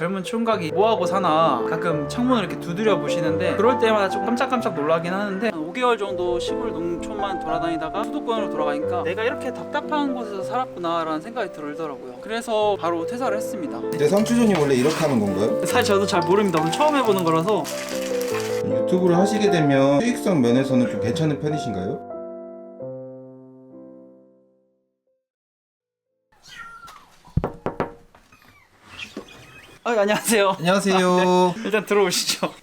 젊은 총각이 뭐하고 사나 가끔 창문을 이렇게 두드려 보시는데 그럴 때마다 좀 깜짝깜짝 놀라긴 하는데 한 5개월 정도 시골 농촌만 돌아다니다가 수도권으로 돌아가니까 내가 이렇게 답답한 곳에서 살았구나라는 생각이 들더라고요 그래서 바로 퇴사를 했습니다 근데 상추전이 원래 이렇게 하는 건가요? 사실 저도 잘 모릅니다 오늘 처음 해보는 거라서 유튜브를 하시게 되면 수익성 면에서는 좀 괜찮은 편이신가요? 아, 안녕하세요 안녕하세요. 일단 들어오시죠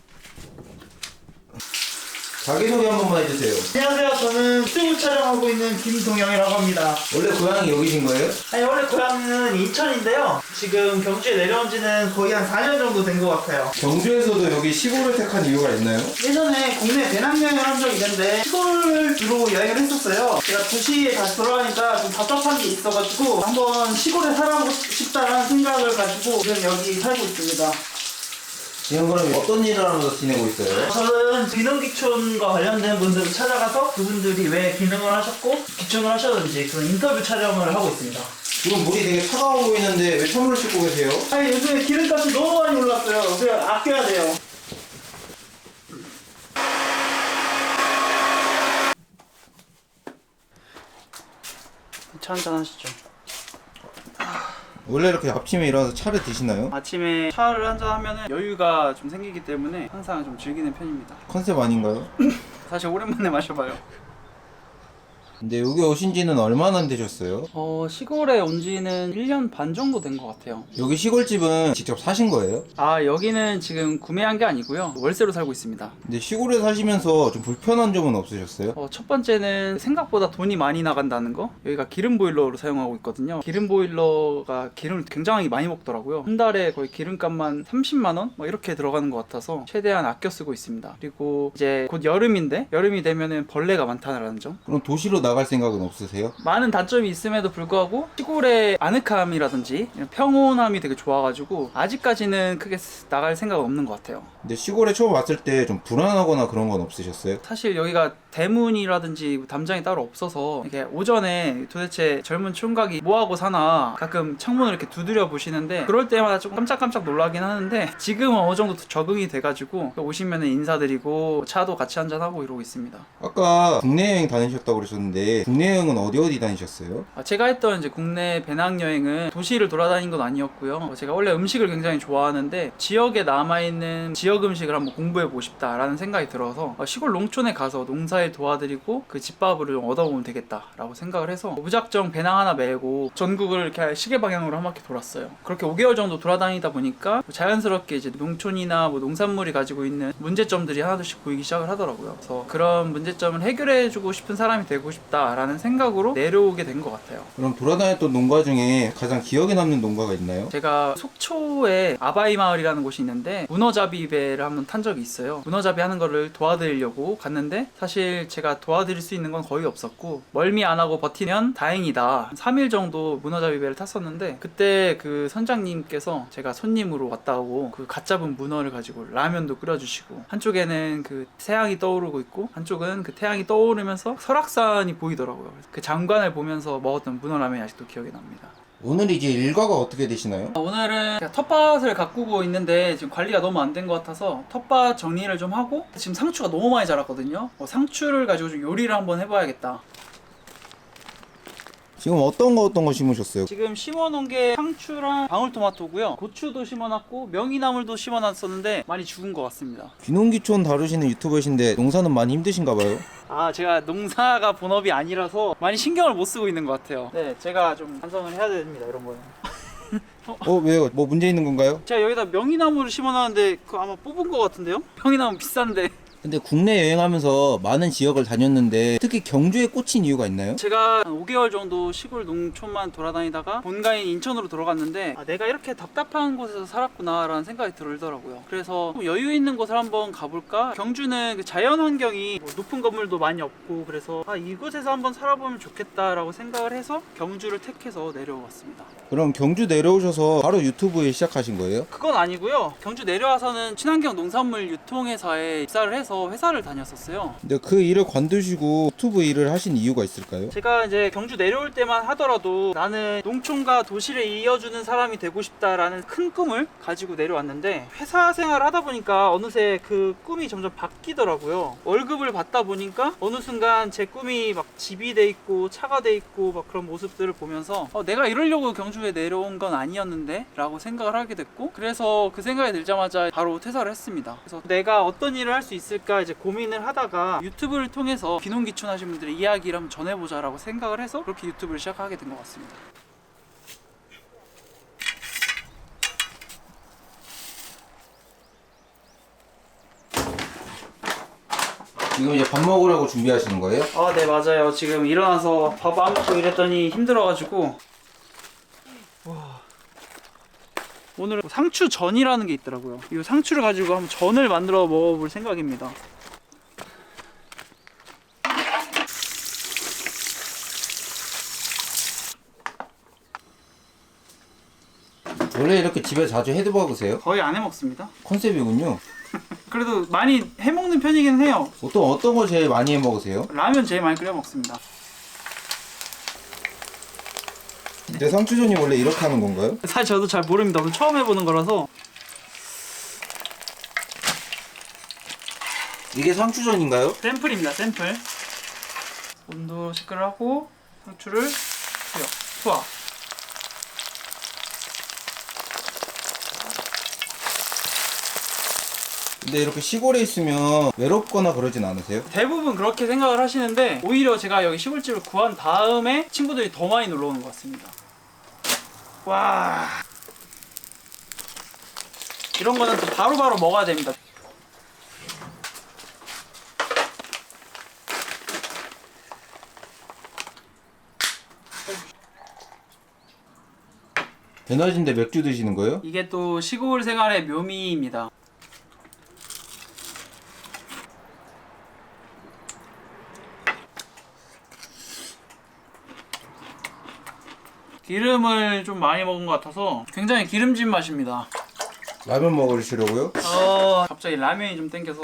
자기소개 한 번만 해주세요. 안녕하세요. 저는 유튜브 촬영하고 있는 김동영이라고 합니다. 원래 고향이 여기신 거예요? 아니, 원래 고향은 인천인데요. 지금 경주에 내려온 지는 거의 한 4년 정도 된 것 같아요. 경주에서도 여기 시골을 택한 이유가 있나요? 예전에 국내 배낭여행을 한 적이 있는데 시골을 주로 여행을 했었어요. 제가 도시에 다시 돌아가니까 좀 답답한 게 있어가지고 한번 시골에 살아보고 싶다라는 생각을 가지고 지금 여기 살고 있습니다. 지금 그럼 어떤 일을 하면서 지내고 있어요? 저는 기능기촌과 관련된 분들을 찾아가서 그분들이 왜 기능을 하셨고 기촌을 하셨는지 그런 인터뷰 촬영을 하고 있습니다. 지금 물이 되게 차가워 보이는데 왜 찬물을 씻고 계세요? 아니 요즘에 기름값이 너무 많이 올랐어요. 그래서 아껴야 돼요. 차 한잔 하시죠 원래 이렇게 아침에 일어나서 차를 드시나요? 아침에 차를 한잔 하면 여유가 좀 생기기 때문에 항상 좀 즐기는 편입니다 컨셉 아닌가요? 사실 오랜만에 마셔봐요 근데 여기 오신 지는 얼마나 되셨어요? 어 시골에 온 지는 1년 반 정도 된 것 같아요 여기 시골집은 직접 사신 거예요? 아 여기는 지금 구매한 게 아니고요 월세로 살고 있습니다 근데 시골에 사시면서 좀 불편한 점은 없으셨어요? 어, 첫 번째는 생각보다 돈이 많이 나간다는 거 여기가 기름 보일러로 사용하고 있거든요 기름 보일러가 기름을 굉장히 많이 먹더라고요 한 달에 거의 기름값만 30만 원? 뭐 이렇게 들어가는 것 같아서 최대한 아껴 쓰고 있습니다 그리고 이제 곧 여름인데 여름이 되면은 벌레가 많다는 점 그럼 도시로 나갈 생각은 없으세요? 많은 단점이 있음에도 불구하고 시골의 아늑함이라든지 이런 평온함이 되게 좋아가지고 아직까지는 크게 쓰- 나갈 생각은 없는 것 같아요. 근데 시골에 처음 왔을 때 좀 불안하거나 그런 건 없으셨어요? 사실 여기가 대문이라든지 담장이 따로 없어서 이게 오전에 도대체 젊은 총각이 뭐하고 사나 가끔 창문을 이렇게 두드려 보시는데 그럴 때마다 좀 깜짝깜짝 놀라긴 하는데 지금은 어느 정도 적응이 돼가지고 오시면 인사드리고 차도 같이 한잔하고 이러고 있습니다. 아까 국내 여행 다니셨다고 그러셨는데 국내 여행은 어디 어디 다니셨어요? 아, 제가 했던 이제 국내 배낭 여행은 도시를 돌아다닌 건 아니었고요. 어, 제가 원래 음식을 굉장히 좋아하는데 지역에 남아있는 지역 음식을 한번 공부해보고 싶다라는 생각이 들어서 어, 시골 농촌에 가서 농사 일 도와드리고 그 집밥을 좀 얻어보면 되겠다라고 생각을 해서 무작정 배낭 하나 메고 전국을 이렇게 시계 방향으로 한 바퀴 돌았어요. 그렇게 5개월 정도 돌아다니다 보니까 자연스럽게 이제 농촌이나 뭐 농산물이 가지고 있는 문제점들이 하나둘씩 보이기 시작을 하더라고요. 그래서 그런 문제점을 해결해주고 싶은 사람이 되고 싶다라는 생각으로 내려오게 된 것 같아요. 그럼 돌아다녔던 농가 중에 가장 기억에 남는 농가가 있나요? 제가 속초에 아바이 마을이라는 곳이 있는데 문어잡이 배를 한번 탄 적이 있어요. 문어잡이 하는 거를 도와드리려고 갔는데 사실 제가 도와드릴 수 있는 건 거의 없었고 멀미 안 하고 버티면 다행이다. 3일 정도 문어잡이 배를 탔었는데 그때 그 선장님께서 제가 손님으로 왔다고 그 갓 잡은 문어를 가지고 라면도 끓여주시고 한쪽에는 그 태양이 떠오르고 있고 한쪽은 그 태양이 떠오르면서 설악산이 보이더라고요. 그 장관을 보면서 먹었던 문어 라면이 아직도 기억이 납니다. 오늘 이제 일과가 어떻게 되시나요? 오늘은 제가 텃밭을 가꾸고 있는데 지금 관리가 너무 안 된 것 같아서 텃밭 정리를 좀 하고 지금 상추가 너무 많이 자랐거든요. 어, 상추를 가지고 좀 요리를 한번 해봐야겠다. 지금 어떤 거 어떤 거 심으셨어요? 지금 심어놓은 게 상추랑 방울토마토고요. 고추도 심어놨고 명이나물도 심어놨었는데 많이 죽은 것 같습니다. 귀농귀촌 다루시는 유튜버신데 농사는 많이 힘드신가 봐요? 아 제가 농사가 본업이 아니라서 많이 신경을 못 쓰고 있는 것 같아요. 네, 제가 좀 반성을 해야 됩니다 이런 거는. 어 왜요? 뭐 문제 있는 건가요? 제가 여기다 명이나물을 심어놨는데 그거 아마 뽑은 것 같은데요? 명이나물 비싼데. 근데 국내 여행하면서 많은 지역을 다녔는데 특히 경주에 꽂힌 이유가 있나요? 제가 한 5개월 정도 시골 농촌만 돌아다니다가 본가인 인천으로 돌아갔는데 아, 내가 이렇게 답답한 곳에서 살았구나라는 생각이 들더라고요. 그래서 좀 여유 있는 곳을 한번 가볼까? 경주는 그 자연 환경이 뭐 높은 건물도 많이 없고 그래서 아, 이곳에서 한번 살아보면 좋겠다라고 생각을 해서 경주를 택해서 내려왔습니다. 그럼 경주 내려오셔서 바로 유튜브에 시작하신 거예요? 그건 아니고요. 경주 내려와서는 친환경 농산물 유통회사에 입사를 해서 경주에서 회사를 다녔었어요. 근데 그 일을 관두시고 유튜브 일을 하신 이유가 있을까요? 제가 이제 경주 내려올 때만 하더라도 나는 농촌과 도시를 이어주는 사람이 되고 싶다라는 큰 꿈을 가지고 내려왔는데 회사 생활을 하다 보니까 어느새 그 꿈이 점점 바뀌더라고요. 월급을 받다 보니까 어느 순간 제 꿈이 막 집이 돼 있고 차가 돼 있고 막 그런 모습들을 보면서 어, 내가 이러려고 경주에 내려온 건 아니었는데 라고 생각을 하게 됐고 그래서 그 생각이 들자마자 바로 퇴사를 했습니다. 그래서 내가 어떤 일을 할 수 있을 까 이제 고민을 하다가 유튜브를 통해서 귀농귀촌 하신 분들의 이야기를 한번 전해보자라고 생각을 해서 그렇게 유튜브를 시작하게 된 것 같습니다. 지금 이제 밥 먹으라고 준비하시는 거예요? 아, 네, 맞아요. 지금 일어나서 밥 안 먹고 이랬더니 힘들어가지고. 와. 오늘은 상추 전이라는 게 있더라고요. 이 상추를 가지고 한번 전을 만들어 먹어볼 생각입니다. 원래 이렇게 집에 자주 해도 먹으세요? 거의 안 해 먹습니다. 컨셉이군요. 그래도 많이 해 먹는 편이긴 해요. 보통 어떤 거 제일 많이 해 먹으세요? 라면 제일 많이 끓여 먹습니다. 근데 상추전이 원래 이렇게 하는 건가요? 사실 저도 잘 모릅니다. 오늘 처음 해보는 거라서. 이게 상추전인가요? 샘플입니다. 샘플. 온도 체크를 하고 상추를 투여, 투하. 근데 이렇게 시골에 있으면 외롭거나 그러진 않으세요? 대부분 그렇게 생각을 하시는데 오히려 제가 여기 시골집을 구한 다음에 친구들이 더 많이 놀러 오는 것 같습니다. 와. 이런 거는 또 바로 바로 먹어야 됩니다. 에너지인데 맥주 드시는 거예요? 이게 또 시골 생활의 묘미입니다. 기름을 좀 많이 먹은 것 같아서 굉장히 기름진 맛입니다. 라면 먹으시려고요? 어, 갑자기 라면이 좀 땡겨서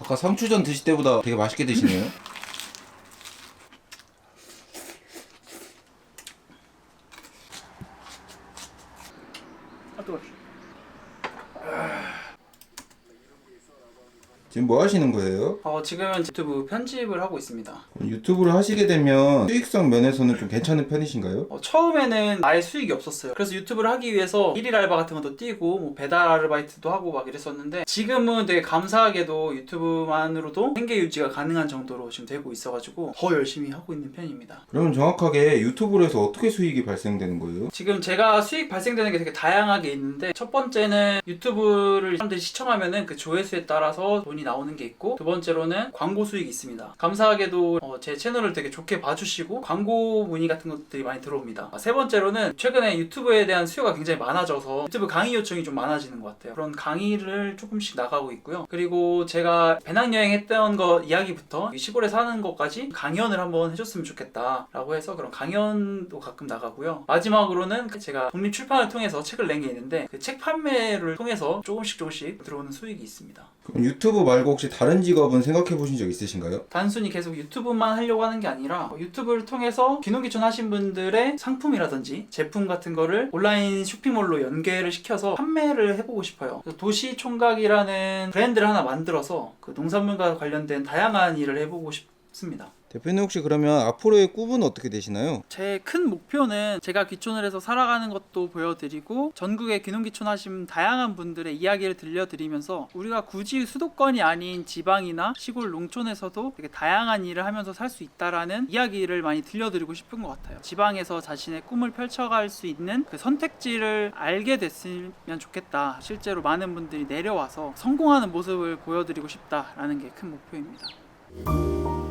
아까 상추전 드실 때보다 되게 맛있게 드시네요. 아, 뜨거워. 지금 뭐 하시는 거예요? 어, 지금은 유튜브 편집을 하고 있습니다. 유튜브를 하시게 되면 수익성 면에서는 좀 괜찮은 편이신가요? 어, 처음에는 아예 수익이 없었어요. 그래서 유튜브를 하기 위해서 일일 알바 같은 것도 뛰고 뭐 배달 아르바이트도 하고 막 이랬었는데 지금은 되게 감사하게도 유튜브만으로도 생계 유지가 가능한 정도로 지금 되고 있어가지고 더 열심히 하고 있는 편입니다. 그러면 정확하게 유튜브로 해서 어떻게 수익이 발생되는 거예요? 지금 제가 수익 발생되는 게 되게 다양하게 있는데 첫 번째는 유튜브를 사람들이 시청하면은 그 조회수에 따라서 돈이 나오는 게 있고 두 번째로는 광고 수익이 있습니다. 감사하게도 어, 제 채널을 되게 좋게 봐주시고 광고 문의 같은 것들이 많이 들어옵니다. 아, 세 번째로는 최근에 유튜브에 대한 수요가 굉장히 많아져서 유튜브 강의 요청이 좀 많아지는 것 같아요. 그런 강의를 조금씩 나가고 있고요. 그리고 제가 배낭여행 했던 거 이야기부터 이 시골에 사는 것까지 강연을 한번 해줬으면 좋겠다라고 해서 그런 강연도 가끔 나가고요. 마지막으로는 제가 독립 출판을 통해서 책을 낸 게 있는데 그 책 판매를 통해서 조금씩 조금씩 들어오는 수익이 있습니다. 그럼 유튜브 말고 혹시 다른 직업은 생각해 보신 적 있으신가요? 단순히 계속 유튜브만 하려고 하는 게 아니라 어, 유튜브를 통해서 귀농귀촌 하신 분들의 상품이라든지 제품 같은 거를 온라인 쇼핑몰로 연계를 시켜서 판매를 해보고 싶어요. 그래서 도시 총각이라는 브랜드를 하나 만들어서 그 농산물과 관련된 다양한 일을 해보고 싶습니다. 대표님 혹시 그러면 앞으로의 꿈은 어떻게 되시나요? 제 큰 목표는 제가 귀촌을 해서 살아가는 것도 보여드리고 전국에 귀농귀촌 하신 다양한 분들의 이야기를 들려드리면서 우리가 굳이 수도권이 아닌 지방이나 시골 농촌에서도 되게 다양한 일을 하면서 살 수 있다라는 이야기를 많이 들려드리고 싶은 것 같아요. 지방에서 자신의 꿈을 펼쳐갈 수 있는 그 선택지를 알게 됐으면 좋겠다. 실제로 많은 분들이 내려와서 성공하는 모습을 보여드리고 싶다라는 게 큰 목표입니다.